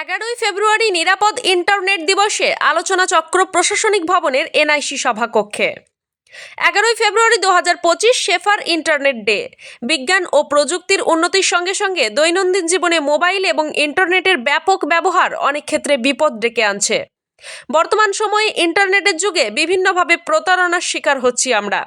এগারোই ফেব্রুয়ারি নিরাপদ ইন্টারনেট দিবসে আলোচনা চক্র প্রশাসনিক ভবনের এনআইসি সভাকক্ষে এগারোই ফেব্রুয়ারি দু হাজার পঁচিশ শেফার ইন্টারনেট ডে। বিজ্ঞান ও প্রযুক্তির উন্নতির সঙ্গে সঙ্গে দৈনন্দিন জীবনে মোবাইল এবং ইন্টারনেটের ব্যাপক ব্যবহার অনেক ক্ষেত্রে বিপদ ডেকে আনছে। বর্তমান সময়ে ইন্টারনেটের যুগে বিভিন্নভাবে প্রতারণার শিকার হচ্ছি আমরা।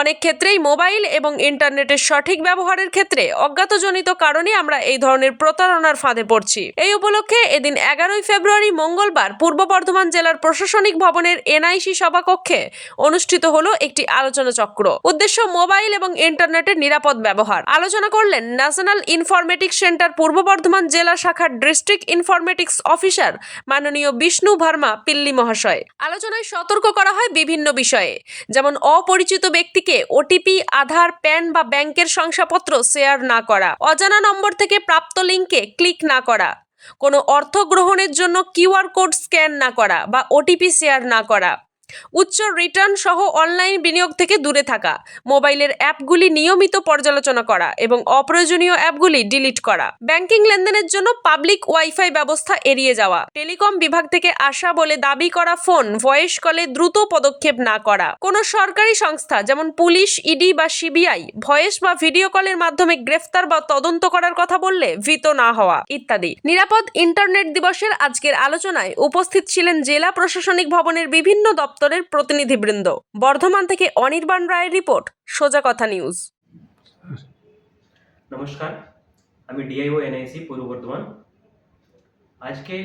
অনেক ক্ষেত্রেই মোবাইল এবং ইন্টারনেটের সঠিক ব্যবহারের ক্ষেত্রে অজ্ঞাতজনিত কারণে আমরা এই ধরনের প্রতারণার ফাঁদে পড়ছি। এই উপলক্ষে এদিন এগারোই ফেব্রুয়ারি মঙ্গলবার পূর্ব বর্ধমান জেলার প্রশাসনিক ভবনের এনআইসি সভাকক্ষে অনুষ্ঠিত হলো একটি আলোচনা চক্র। উদ্দেশ্য মোবাইল এবং ইন্টারনেটের নিরাপদ ব্যবহার। আলোচনা করলেন ন্যাশনাল ইনফরমেটিক্স সেন্টার পূর্ব বর্ধমান জেলা শাখার ডিস্ট্রিক্ট ইনফরমেটিক্স অফিসার মাননীয় বিষ্ণু ভার্মা পিল্লি মহাশয়। আলোচনায় সতর্ক করা হয় বিভিন্ন বিষয়ে, যেমন অপরিচিত ব্যক্তিকে ওটিপি আধার, প্যান বা ব্যাংকের শংসাপত্র শেয়ার না করা, অজানা নম্বর থেকে প্রাপ্ত লিঙ্কে ক্লিক না করা, কোনো অর্থ গ্রহণের জন্য কিউআর কোড স্ক্যান না করা বা ওটিপি শেয়ার না করা। উচ্চ রিটার্ন সহ অনলাইন বিনিয়োগ থেকে দূরে থাকা, মোবাইলের অ্যাপগুলি নিয়মিত পর্যালোচনা করা এবং অপ্রয়োজনীয় অ্যাপগুলি ডিলিট করা। ব্যাংকিং লেনদেনের জন্য পাবলিক ওয়াইফাই ব্যবস্থা এড়িয়ে যাওয়া। টেলিকম বিভাগ থেকে আসা বলে দাবি করা ফোন ভয়েস কলে দ্রুত পদক্ষেপ না করা। কোনো সরকারি সংস্থা যেমন পুলিশ, ইডি বা সিবিআই ভয়েস বা ভিডিও কলের মাধ্যমে গ্রেফতার বা তদন্ত করার কথা বললে ভীত না হওয়া, ইত্যাদি। নিরাপদ ইন্টারনেট দিবসের আজকের আলোচনায় উপস্থিত ছিলেন জেলা প্রশাসনিক ভবনের বিভিন্ন দপ্তরের প্রতিনিধিবৃন্দ। বর্ধমান থেকে অনির্বাণ রায়ের রিপোর্ট, সোজা কথা নিউজ। নমস্কার, আমি ডিআইও এনআইসি, পূর্ব বর্ধমান। আজকে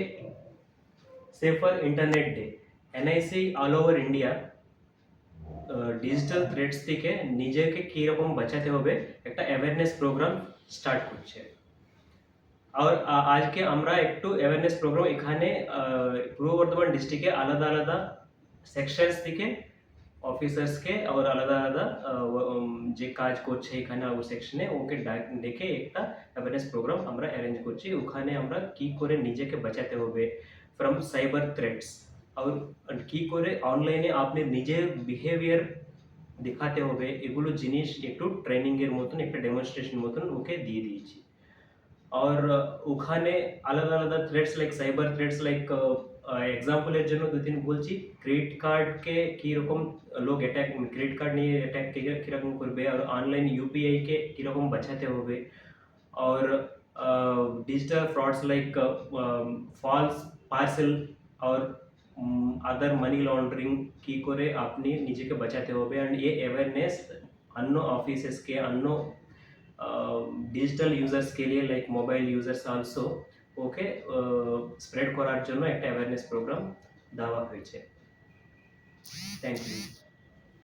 safer internet day. NIC all over India digital threats থেকে নিজেকে কীরকম বাঁচাতে হবে একটা অ্যাওয়ারনেস প্রোগ্রাম স্টার্ট করছে। আর আজকে আমরা একটু অ্যাওয়ারনেস প্রোগ্রাম এখানে পূর্ব বর্ধমান ডিস্ট্রিক্টে আলাদা আলাদা সেকশনস থেকে অফিসার্সকে আর আলাদা আলাদা আহ, উম, যে কাজ করছে এখানে ওই সেকশনে ওকে ডা- ডেকে একটা অ্যাওয়ারনেস প্রোগ্রাম আমরা অ্যারেঞ্জ করছি ওখানে আমরা কি করে নিজেকে বাঁচাতে হবে ফ্রম সাইবার থ্রেটস আর কি করে অনলাইনে আপনি নিজের বিহেভিয়ার দেখাতে হবে এগুলো জিনিস একটু ট্রেনিংয়ের মতন একটা ডেমনস্ট্রেশন মতন ওকে দিয়ে দিয়েছি আর ওখানে আলাদা আলাদা threats like cyber threats like এক্সাম্পলের জন্য দু তিন বলছি ক্রেডিট কার্ডকে কীরকম লোক অ্যাটাক ক্রেডিট কার্ড নিয়ে অ্যাটাক কীরকম করবে আর অনলাইন ইউপিআইকে কীরকম বাঁচাতে হবে আর digital frauds like false parcel আর আদার মানি লন্ডারিং কী করে আপনি নিজেকে বাঁচাতে হবে অ্যান্ড ये अवेयरनेस अन्य ऑफिसेस के अन्य ডিজিটাল ইউজার্স কে লিয়ে like mobile users also okay spread করার জন্য একটা অ্যাওয়ারনেস প্রোগ্রাম দেওয়া হয়েছে। Thank you